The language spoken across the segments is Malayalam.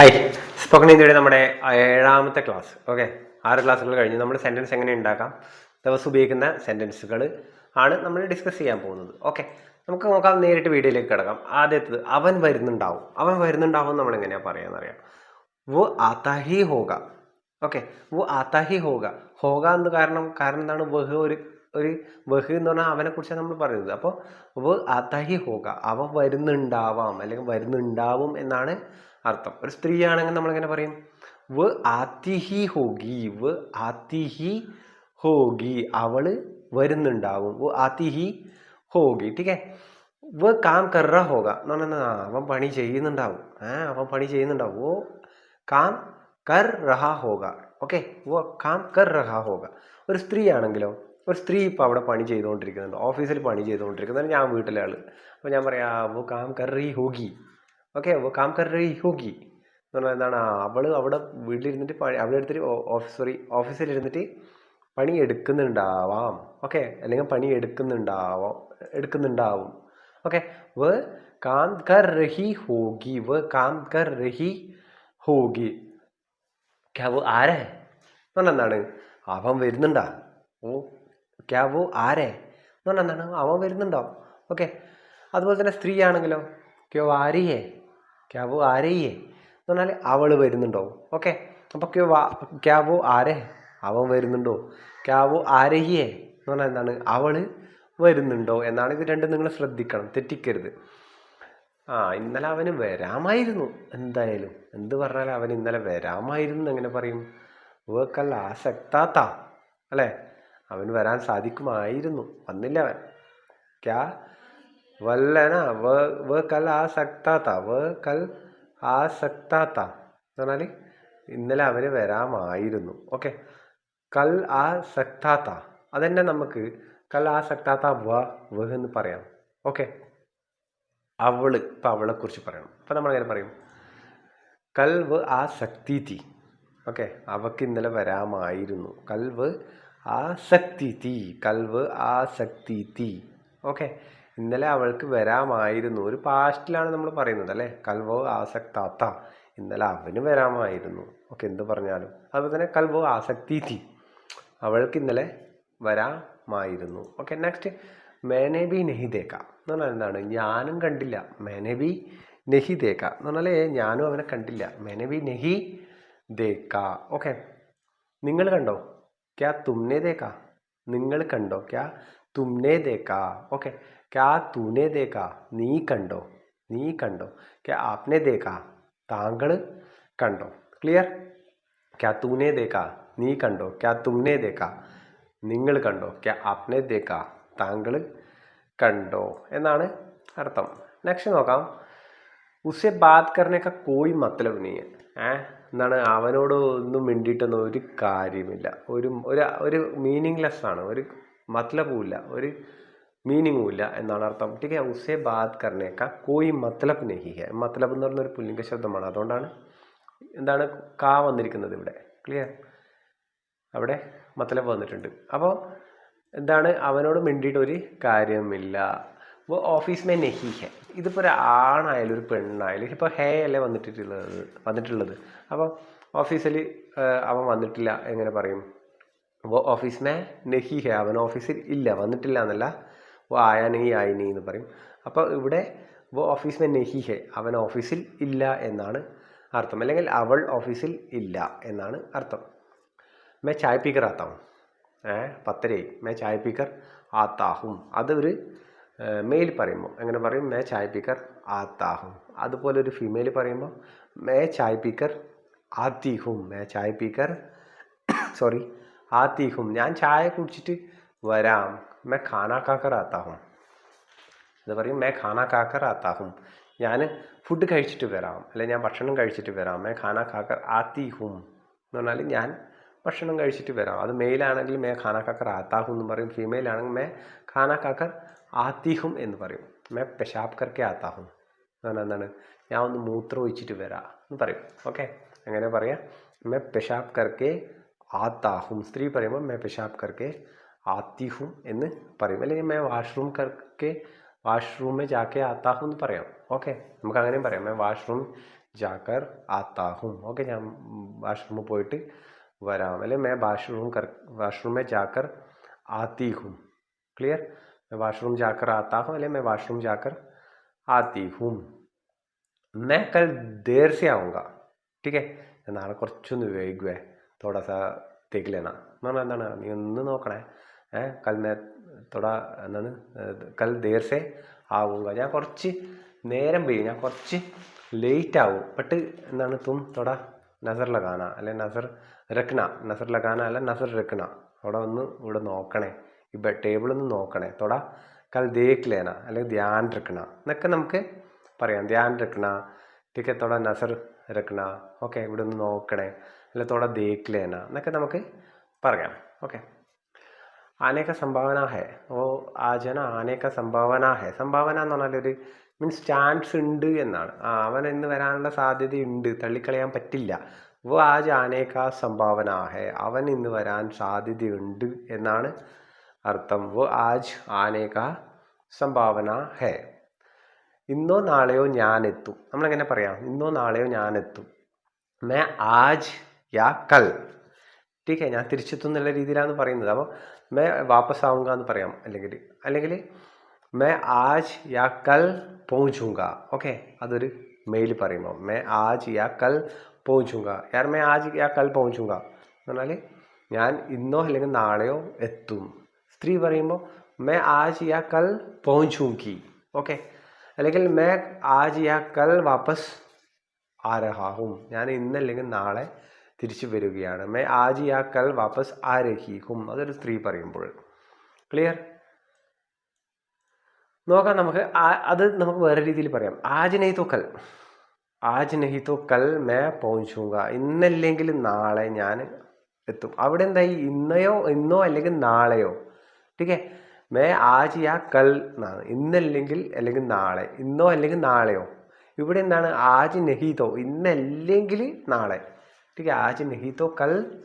ഹായ് സ്പോക്കൺ ഇന്ത്യയുടെ നമ്മുടെ ഏഴാമത്തെ ക്ലാസ് ഓക്കെ ആറ് ക്ലാസ്സുകൾ കഴിഞ്ഞ്. നമ്മൾ സെന്റൻസ് എങ്ങനെ ഉണ്ടാക്കാം? ദിവസം ഉപയോഗിക്കുന്ന സെന്റൻസുകൾ ആണ് നമ്മൾ ഡിസ്കസ് ചെയ്യാൻ പോകുന്നത്. ഓക്കെ നമുക്ക് നോക്കാം നേരിട്ട് വീഡിയോയിലേക്ക് കിടക്കാം. ആദ്യത്തത് അവൻ വരുന്നുണ്ടാവും. അവൻ വരുന്നുണ്ടാവും നമ്മൾ എങ്ങനെയാണ് പറയാന്നറിയാം. അറിയാം വു ആതാഹി ഹോക ഓക്കെ വു ആത്താഹി ഹോക ഹോക എന്ന് കാരണം കാരണം എന്താണ്? വഹ് ഒരു ഒരു വഹ് എന്ന് പറഞ്ഞാൽ അവനെ കുറിച്ചാണ് നമ്മൾ പറയുന്നത്. അപ്പോൾ വ ആത്താഹി ഹോക അവൻ വരുന്നുണ്ടാവാം. അല്ലെങ്കിൽ വരുന്നുണ്ടാവും എന്നാണ് അർത്ഥം. ഒരു സ്ത്രീയാണെങ്കിൽ നമ്മൾ എങ്ങനെ പറയും? വ് ആത്തിഹി ഹോഗി വ് ആത്തിഹി ഹോഗി അവൾ വരുന്നുണ്ടാവും. വ് ആത്തിഹി ഹോഗി ടീക്കെ വ് കാം കറ ഹോക എന്ന് പറഞ്ഞാൽ അവൻ പണി ചെയ്യുന്നുണ്ടാവും. ഏ അവൻ പണി ചെയ്യുന്നുണ്ടാവും. ഓ കാം കർ റഹ ഹോക ഓക്കെ? ഓ കാം കർ റഹ ഹോക ഒരു സ്ത്രീ ആണെങ്കിലോ ഒരു സ്ത്രീ ഇപ്പോൾ അവിടെ പണി ചെയ്തുകൊണ്ടിരിക്കുന്നുണ്ട്. ഓഫീസിൽ പണി ചെയ്തുകൊണ്ടിരിക്കുന്നുണ്ട്. ഞാൻ വീട്ടിലെ ആൾ അപ്പോൾ ഞാൻ പറയാം ഓ കാം കർ റീ ഹോഗി. ഓക്കെ കാം റീ ഹോഗി എന്ന് പറഞ്ഞാൽ എന്താണ് അവൾ അവിടെ വീട്ടിലിരുന്നിട്ട് പണി അവിടെ എടുത്തിട്ട് ഓഫീസ് സോറി ഓഫീസിലിരുന്നിട്ട് പണി എടുക്കുന്നുണ്ടാവാം. ഓക്കെ അല്ലെങ്കിൽ പണി എടുക്കുന്നുണ്ടാവാം എടുക്കുന്നുണ്ടാവും. ഓക്കെ വ കാം കർ റഹി ഹോഗി വ കാം കർ റഹി ഹോഗി. ക്യാവ് ആരേ? എന്ന് പറഞ്ഞാൽ എന്താണ് അവൻ വരുന്നുണ്ടാ. ഓ ക്യാവ് ആരേ? എന്ന് പറഞ്ഞാൽ എന്താണ് അവൻ വരുന്നുണ്ടാവും. ഓക്കെ അതുപോലെ തന്നെ സ്ത്രീ ആണെങ്കിലോ ക്യോ ആരിയേ? ക്യാ വോ എന്ന് പറഞ്ഞാൽ അവൾ വരുന്നുണ്ടോ ഓക്കെ? അപ്പോൾ ക്യോ വാ ആരെ? അവൻ വരുന്നുണ്ടോ? ക്യാ വോ എന്ന് പറഞ്ഞാൽ എന്താണ്? അവൾ വരുന്നുണ്ടോ? എന്നാണ് ഇത് രണ്ടും നിങ്ങൾ ശ്രദ്ധിക്കണം. തെറ്റിക്കരുത്. ആ ഇന്നലെ അവന് വരാമായിരുന്നു എന്തായാലും. എന്ത് പറഞ്ഞാലും അവൻ ഇന്നലെ വരാമായിരുന്നു എങ്ങനെ പറയും? വേക്കല്ല ആസക്താത്ത അല്ലേ? അവന് വരാൻ സാധിക്കുമായിരുന്നു. വന്നില്ല അവൻ. ക്യാ വല്ലന വേക്കൽ ആസക്താത്ത വേക്കൽ ആസക്താത്ത എന്ന് പറഞ്ഞാൽ ഇന്നലെ അവന് വരാമായിരുന്നു. ഓക്കെ. കൽ ആ സക്താത്ത അതന്നെ നമുക്ക് കൽ ആ സക്താത്ത വ വഹ് എന്ന് പറയാം. ഓക്കെ. അവൾ ഇപ്പം അവളെ കുറിച്ച് പറയണം. നമ്മൾ അങ്ങനെ പറയും? കൽവ് ആ ശക്തി തീ ഓക്കെ. അവക്ക് ഇന്നലെ വരാമായിരുന്നു. കൽവ് ആ ശക്തി തീ കൽവ് ആ ശക്തി തീ ഓക്കെ. ഇന്നലെ അവൾക്ക് വരാമായിരുന്നു. ഒരു പാസ്റ്റിലാണ് നമ്മൾ പറയുന്നത് അല്ലേ? കൽവോ ആസക്താത്ത. ഇന്നലെ അവന് വരാമായിരുന്നു. ഓക്കെ എന്ത് പറഞ്ഞാലും. അതുപോലെ തന്നെ കൽവോ ആസക്തി അവൾക്ക് ഇന്നലെ വരാമായിരുന്നു. ഓക്കെ നെക്സ്റ്റ് മേനെ ബി നെഹി എന്ന് പറഞ്ഞാൽ എന്താണ്? ഞാനും കണ്ടില്ല. മേനെ ബി നെഹി തേക്ക എന്ന് പറഞ്ഞാൽ ഞാനും അവനെ കണ്ടില്ല. മേനെ ബി നെഹി ദേക്ക. ഓക്കെ നിങ്ങൾ കണ്ടോ? ക്യാ തുമ്നെ തേക്ക നിങ്ങൾ കണ്ടോ? ക്യാ തുമ്നെ തേക്ക ഓക്കെ ക്യാ तूने देखा? നീ കണ്ടോ നീ കണ്ടോ ക്യാ आपने देखा? താങ്കൾ കണ്ടോ ക്ലിയർ क्या तूने देखा? നീ കണ്ടോ ക്യാ तुमने देखा? നിങ്ങൾ കണ്ടോ ക്യാ ആപ്നെ ദേക്ക താങ്കൾ കണ്ടോ എന്നാണ് അർത്ഥം. നെക്സ്റ്റ് നോക്കാം. ഉസെ ബാത് കർണേക്ക കോയി മത്തലബ് നീ. ഏ? എന്താണ് അവനോട് ഒന്നും മിണ്ടിയിട്ടൊന്നും ഒരു കാര്യമില്ല. ഒരു ഒരു ഒരു മീനിങ്ലെസ് ആണ്. ഒരു മത്ലബും ഇല്ല. ഒരു മീനിങ്ങുമില്ല എന്നാണ് അർത്ഥം. ടീക്ക് ഉസേ ബാത് കർണേക്ക കോയി മത്ലബ് നെഹി ഹെ. മത്ലബ് എന്ന് പറഞ്ഞൊരു പുല്ലിംഗ ശബ്ദമാണ്. അതുകൊണ്ടാണ് എന്താണ് കാ വന്നിരിക്കുന്നത് ഇവിടെ. ക്ലിയർ അവിടെ മത്ലബ് വന്നിട്ടുണ്ട്. അപ്പോൾ എന്താണ്? അവനോട് മിണ്ടിയിട്ട് ഒരു കാര്യമില്ല ഇപ്പോൾ ഓഫീസ് മേ നെഹി ഹെ. ഇതിപ്പോൾ ഒരു ആണായാലും ഒരു പെണ്ണായാലും ഇപ്പോൾ ഹേ അല്ലേ വന്നിട്ടിട്ടുള്ളത് വന്നിട്ടുള്ളത്. അപ്പോൾ ഓഫീസിൽ അവൻ വന്നിട്ടില്ല എങ്ങനെ പറയും? അപ്പോൾ ഓഫീസ് മേ നെഹി ഹെ. അവൻ ഓഫീസിൽ ഇല്ല വന്നിട്ടില്ല എന്നല്ല ഓ ആയാനെങ്കിൽ ആയിനി എന്ന് പറയും. അപ്പോൾ ഇവിടെ വോ ഓഫീസ് മെ നെഹി ഹെ. അവൻ ഓഫീസിൽ ഇല്ല എന്നാണ് അർത്ഥം. അല്ലെങ്കിൽ അവൾ ഓഫീസിൽ ഇല്ല എന്നാണ് അർത്ഥം. മേ ചായ പീക്കർ ആത്താവും ഏ പത്തരയായി. മേ ചായ പീക്കർ ആത്താഹും. അത് ഒരു മെയിൽ പറയുമ്പോൾ എങ്ങനെ പറയും മേ ചായ പീക്കർ ആത്താഹും. അതുപോലെ ഒരു ഫീമെയിൽ പറയുമ്പോൾ മേ ചായ പീക്കർ ആത്തിഹും. മേ ചായ പീക്കർ സോറി ആത്തിഹും. ഞാൻ ചായ കുടിച്ചിട്ട് വരാം. മേ ഖാന കാക്കർ ആത്താഹും എന്ന് പറയും മേ ഖാന കാക്കർ ആത്താഹും ഞാൻ ഫുഡ് കഴിച്ചിട്ട് വരാം അല്ലെ ഞാൻ ഭക്ഷണം കഴിച്ചിട്ട് വരാം മേ ഖാന കാക്കർ ആത്തി ഹും എന്ന് പറഞ്ഞാൽ ഞാൻ ഭക്ഷണം കഴിച്ചിട്ട് വരാം। അത് മെയിലാണെങ്കിൽ മേ ഖാന കാക്കർ ആത്താഹും എന്ന് പറയും ഫീമെയിൽ ആണെങ്കിൽ മേ ഖാന കാക്കർ ആത്തിഹും എന്ന് പറയും। മേ പെഷാബ് കർക്കെ ആത്താഹും എന്ന് പറഞ്ഞാൽ എന്താണ്? ഞാൻ ഒന്ന് മൂത്രം ഒഴിച്ചിട്ട് വരാം എന്ന് പറയും ഓക്കെ അങ്ങനെ പറയാം? മേ പെഷാബ് കർക്കെ ആത്താഹും സ്ത്രീ പറയുമ്പോൾ മേ പെഷാബ് കർക്കെ ആത്തിഹും എന്ന് പറയും അല്ലെങ്കിൽ മേ വാഷ്റൂം കർക്കെ വാഷ്റൂമിൽ ജാക്കെ ആത്താഹും എന്ന് പറയാം ഓക്കെ നമുക്ക് അങ്ങനെയും പറയാം മേ വാഷ്റൂം ജാക്കർ ആത്താഹും ഓക്കെ ഞാൻ വാഷ്റൂമിൽ പോയിട്ട് വരാം അല്ലെങ്കിൽ മേ വാഷ്റൂം കർ വാഷ്റൂം में जाकर आती हूँ क्लियर मैं वाशरूम जाकर आता हूँ അല്ലെങ്കിൽ मैं वाशरूम जाकर आती हूँ मैं कल देर से आऊँगा ठीक है ഞാൻ നാളെ കുറച്ചൊന്ന് വൈകുവേ തോടാ സാ തേക്ക് ലേന എന്ന് പറഞ്ഞാൽ എന്താണ് നീ ഒന്ന് നോക്കണേ ഏ കൽ നേ തൊടാ എന്താണ് കൽ ദേർസെ ആവുക ഞാൻ കുറച്ച് നേരം പെയ്യും ഞാൻ കുറച്ച് ലേറ്റ് ആവും. ബട്ട് എന്താണ് തും തൊട നസർ ലഗാന അല്ലെ നസർ രക്ന. നസർ ലഗാന അല്ല നസർ രക്ന. അവിടെ ഒന്ന് ഇവിടെ നോക്കണേ. ഇപ്പം ടേബിൾ ഒന്ന് നോക്കണേ. തൊട കൽ ദേക്ലേന അല്ലെങ്കിൽ ധ്യാൻ രക്ന. എന്നൊക്കെ നമുക്ക് പറയാം. ധ്യാൻ രക്ന ടിക്കെ തൊട നസർ രക്ന. ഓക്കെ ഇവിടെ ഒന്ന് നോക്കണേ. അല്ലെ തൊട ദേക്ലേന എന്നൊക്കെ നമുക്ക് പറയാം. ഓക്കെ. ആനെ സംഭാവന ഹെ. ഓ ആ ജന ക സംഭാവന ഹെ. സംഭാവന എന്ന് പറഞ്ഞാൽ ഒരു മീൻസ് ചാൻസ് ഉണ്ട് എന്നാണ്. അവൻ ഇന്ന് വരാനുള്ള സാധ്യതയുണ്ട്. തള്ളിക്കളയാൻ പറ്റില്ല. ഓ ആ ജാനേക്ക സംഭാവന ഹെ. അവൻ ഇന്ന് വരാൻ സാധ്യതയുണ്ട് എന്നാണ് അർത്ഥം. ഓ ആജ് ആനേക സംഭാവന ഹെ. ഇന്നോ നാളെയോ ഞാനെത്തും നമ്മളെങ്ങനെ പറയാം? ഇന്നോ നാളെയോ ഞാനെത്തും മേ ആജ് യാ കൽ. ടീക്കെ ഞാൻ തിരിച്ചെത്തും എന്നുള്ള രീതിയിലാണ് പറയുന്നത്. അപ്പോൾ മേ വാപ്പസ് ആവുക എന്ന് പറയാം. അല്ലെങ്കിൽ അല്ലെങ്കിൽ മേ ആജ് യാ കൽ പോങ്ക ഓക്കെ? അതൊരു മെയിൽ പറയുമ്പോൾ മേ ആജ് യാ കൽ പോങ്ക യാർ മേ ആജ് യാ കൽ പോങ്ക എന്ന് പറഞ്ഞാൽ ഞാൻ ഇന്നോ അല്ലെങ്കിൽ നാളെയോ എത്തും. സ്ത്രീ പറയുമ്പോൾ മേ ആജ് യാ കൽ പോങ്കി ഓക്കെ? അല്ലെങ്കിൽ മേ ആജ് യാ കൽ വാപ്പസ് ആ ഞാൻ ഇന്നല്ലെങ്കിൽ നാളെ തിരിച്ചു വരികയാണ്. മേ ആജ് യാ കൽ വാപ്പസ് ആ രഹീഹും അതൊരു സ്ത്രീ പറയുമ്പോൾ. ക്ലിയർ നോക്കാം നമുക്ക്. ആ- അത് നമുക്ക് വേറെ രീതിയിൽ പറയാം. ആജ് തോ കൽ. ആജ് തോ കൽ മേ പോങ്ക ഇന്നല്ലെങ്കിൽ നാളെ ഞാൻ എത്തും. അവിടെ എന്തായി? ഇന്നയോ ഇന്നോ അല്ലെങ്കിൽ നാളെയോ? ടീക്കേ മേ ആജ് യാ കൽ എന്നാണ് ഇന്നല്ലെങ്കിൽ അല്ലെങ്കിൽ നാളെ. ഇന്നോ അല്ലെങ്കിൽ നാളെയോ? ഇവിടെ എന്താണ്? ആജ് നെഹീതോ ഇന്നല്ലെങ്കിൽ നാളെ. ടീക്കെ ആജ് നെഹീതോ കൽ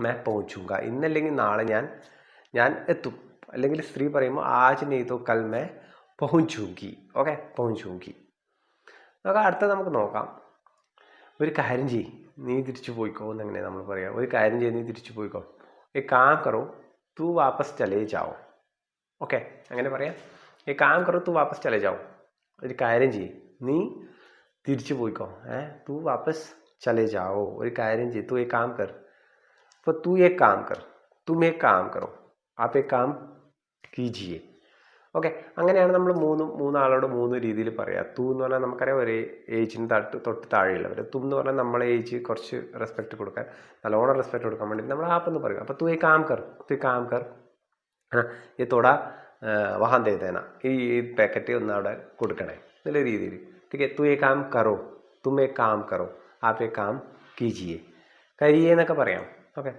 മേ പൗഞ്ചൂങ്ക. ഇന്നല്ലെങ്കിൽ നാളെ ഞാൻ ഞാൻ എത്തും. അല്ലെങ്കിൽ സ്ത്രീ പറയുമ്പോൾ ആജ് നെയ്തോ കൽ മേ പൗഞ്ചൂങ്കി. ഓക്കെ? പൗഞ്ചൂങ്കി. നമുക്ക് അടുത്ത നമുക്ക് നോക്കാം. ഒരു കാര്യം ചെയ് നീ തിരിച്ചു പോയിക്കോ എന്നങ്ങനെ നമ്മൾ പറയാം. ഒരു കാര്യം ചെയ്ത് നീ തിരിച്ചു പോയിക്കോ. ഈ കാം കറോ. തൂ വാപ്പസ് ചലേ ജാവോ. ഓക്കെ? അങ്ങനെ പറയാം. ഈ കാം കറോ തൂ വാപ്പസ് ചലേ ജാവോ. ഒരു കാര്യം ചെയ് നീ തിരിച്ചു പോയിക്കോ. ഏ? തൂ വാപ്പസ് ചലേ ജാവോ ഒരു കാര്യം ചെയ്യ് തൂ ഈ കാം കർ അപ്പോൾ तू एक काम कर तुम एक काम करो आप एक काम കീജിയെ ഓക്കെ അങ്ങനെയാണ് നമ്മൾ മൂന്ന് മൂന്നാളോട് മൂന്ന് രീതിയിൽ പറയാം തൂ എന്ന് പറഞ്ഞാൽ നമുക്കറിയാം ഒരു ഏജിന് തട്ട് തൊട്ട് താഴെയുള്ളവർ തും എന്ന് പറഞ്ഞാൽ നമ്മളെ ഏജ് കുറച്ച് റെസ്പെക്റ്റ് കൊടുക്കാൻ നല്ലോണം റെസ്പെക്റ്റ് കൊടുക്കാൻ വേണ്ടി നമ്മൾ ആപ്പ് എന്ന് പറയും അപ്പോൾ തൂ ഈ കാം കർ തൂ ഈ കാം കർ ഈ തൊട വഹാൻ തേതേന ഈ പാക്കറ്റ് ഒന്ന് അവിടെ കൊടുക്കണേ എന്നുള്ള രീതിയിൽ ठीक है तू ये काम करो तुम एक काम करो आप एक काम कीजिए കരിയെ എന്നൊക്കെ പറയാം ഓക്കെ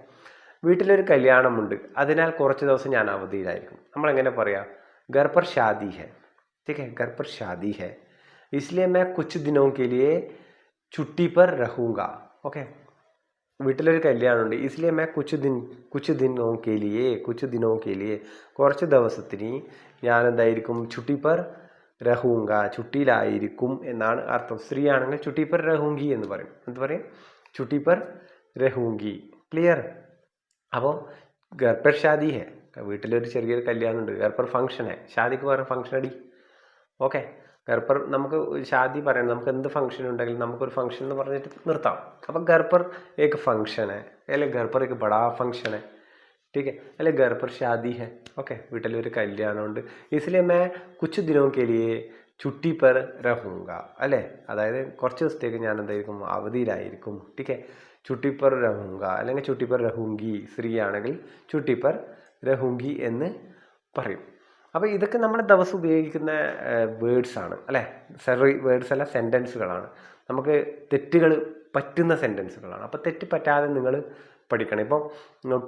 വീട്ടിലൊരു കല്യാണമുണ്ട് അതിനാൽ കുറച്ച് ദിവസം ഞാൻ അവധിയിലായിരിക്കും നമ്മളെങ്ങനെ പറയാം घर पर शादी है ठीक है घर पर शादी है इसलिए मैं कुछ दिनों के लिए छुट्टी पर रहूँगा ഓക്കെ വീട്ടിലൊരു കല്യാണമുണ്ട് इसलिए मैं कुछ दिन कुछ दिनों के लिए कुछ दिनों के लिए കുറച്ച് ദിവസത്തിന് ഞാൻ എന്തായിരിക്കും ചുട്ടി പർ രഹൂങ്ക ചുട്ടിയിലായിരിക്കും എന്നാണ് അർത്ഥം. സ്ത്രീ ആണെങ്കിൽ ചുട്ടി പർ രഹൂങ്കി എന്ന് പറയും. എന്ത് പറയും? ചുട്ടിപ്പർ പർ രഹൂങ്കി. ക്ലിയർ അപ്പോൾ ഗർഭർ ഷാദി ഹെ. വീട്ടിലൊരു ചെറിയൊരു കല്യാണം ഉണ്ട് ഗർഭർ ഫംഗ്ഷൻ ഹെ. ഷാദിക്ക് വേറെ ഫംഗ്ഷൻ അടി. ഓക്കെ ഗർഭർ നമുക്ക് ഷാദി പറയണം. നമുക്ക് എന്ത് ഫംഗ്ഷൻ ഉണ്ടെങ്കിലും നമുക്കൊരു ഫംഗ്ഷൻ എന്ന് പറഞ്ഞിട്ട് നിർത്താം. അപ്പം ഗർഭർ ഏക്ക് ഫംഗ്ഷൻ ഹെ. അല്ലെ? ഗർഭർ ഏക്ക് ബടാ ഫംഗ്ഷൻ ठीक है अरे घर पर शादी है ओके വീട്ടിലൊരു കല്യാണമുണ്ട് इसलिए मैं कुछ दिनों के लिए ചുട്ടി പർ രഹൂങ്ക അല്ലേ അതായത് കുറച്ച് ദിവസത്തേക്ക് ഞാൻ എന്തായിരിക്കും അവധിയിലായിരിക്കും ടീക്കെ ചുട്ടിപ്പർ രഹൂങ്ക അല്ലെങ്കിൽ ചുട്ടിപ്പർ രഹൂങ്കി സ്ത്രീ ആണെങ്കിൽ ചുട്ടിപ്പർ രഹൂങ്കി എന്ന് പറയും അപ്പോൾ ഇതൊക്കെ നമ്മൾ ദിവസം ഉപയോഗിക്കുന്ന വേർഡ്സ് ആണ് അല്ലേ സെറി വേർഡ്സ് അല്ല സെൻറ്റൻസുകളാണ് നമുക്ക് തെറ്റുകൾ പറ്റുന്ന സെൻറ്റൻസുകളാണ് അപ്പോൾ തെറ്റ് പറ്റാതെ നിങ്ങൾ പഠിക്കണം. ഇപ്പം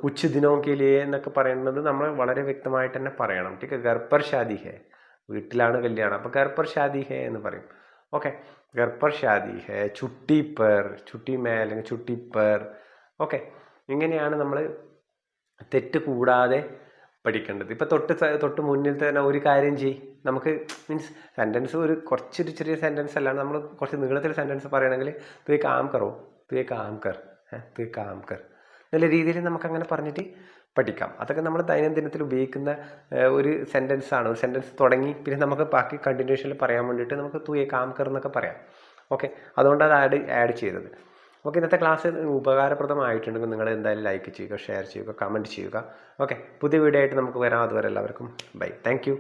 കുച്ചുദിനോ കെ എന്നൊക്കെ പറയുന്നത് നമ്മൾ വളരെ വ്യക്തമായിട്ട് തന്നെ പറയണം. ടീക്ക് ഗർപ്പർ ഷാദി ഹേ വീട്ടിലാണ് കല്യാണം. അപ്പം ഗർപ്പർ ഷാദി ഹേ എന്ന് പറയും. ഓക്കെ. ഗർപ്പർ ഷാദി ഹേ ചുട്ടി പെർ ചുട്ടി മേ അല്ലെങ്കിൽ ചുട്ടി പെർ ഓക്കെ. ഇങ്ങനെയാണ് നമ്മൾ തെറ്റ് കൂടാതെ പഠിക്കേണ്ടത്. ഇപ്പം തൊട്ട് തൊട്ട് മുന്നിൽ തന്നെ ഒരു കാര്യം ചെയ് നമുക്ക് മീൻസ് സെന്റൻസ് ഒരു കുറച്ചൊരു ചെറിയ സെന്റൻസ് അല്ലാണ്ട് നമ്മൾ കുറച്ച് നീളത്തിൽ സെന്റൻസ് പറയണമെങ്കിൽ തീ കാം കറോ തീ കാം കർ തീ കാം കർ. നല്ല രീതിയിൽ നമുക്ക് അങ്ങനെ പറഞ്ഞിട്ട് പഠിക്കാം. അതൊക്കെ നമ്മൾ ദൈനംദിനത്തിൽ ഉപയോഗിക്കുന്ന ഒരു സെന്റൻസ് ആണ്. ഒരു സെന്റൻസ് തുടങ്ങി പിന്നെ നമുക്ക് ബാക്കി കണ്ടിന്യൂഷനിൽ പറയാൻ വേണ്ടിയിട്ട് നമുക്ക് തൂയെ കാംകർ എന്നൊക്കെ പറയാം. ഓക്കെ? അതുകൊണ്ട് അത് ആഡ് ആഡ് ചെയ്തത്. ഓക്കെ ഇന്നത്തെ ക്ലാസ് ഉപകാരപ്രദമായിട്ടുണ്ടെങ്കിൽ നിങ്ങൾ എന്തായാലും ലൈക്ക് ചെയ്യുക ഷെയർ ചെയ്യുക കമന്റ് ചെയ്യുക. ഓക്കെ? പുതിയ വീഡിയോ ആയിട്ട് നമുക്ക് വരാം. അതുവരെ എല്ലാവർക്കും ബൈ താങ്ക്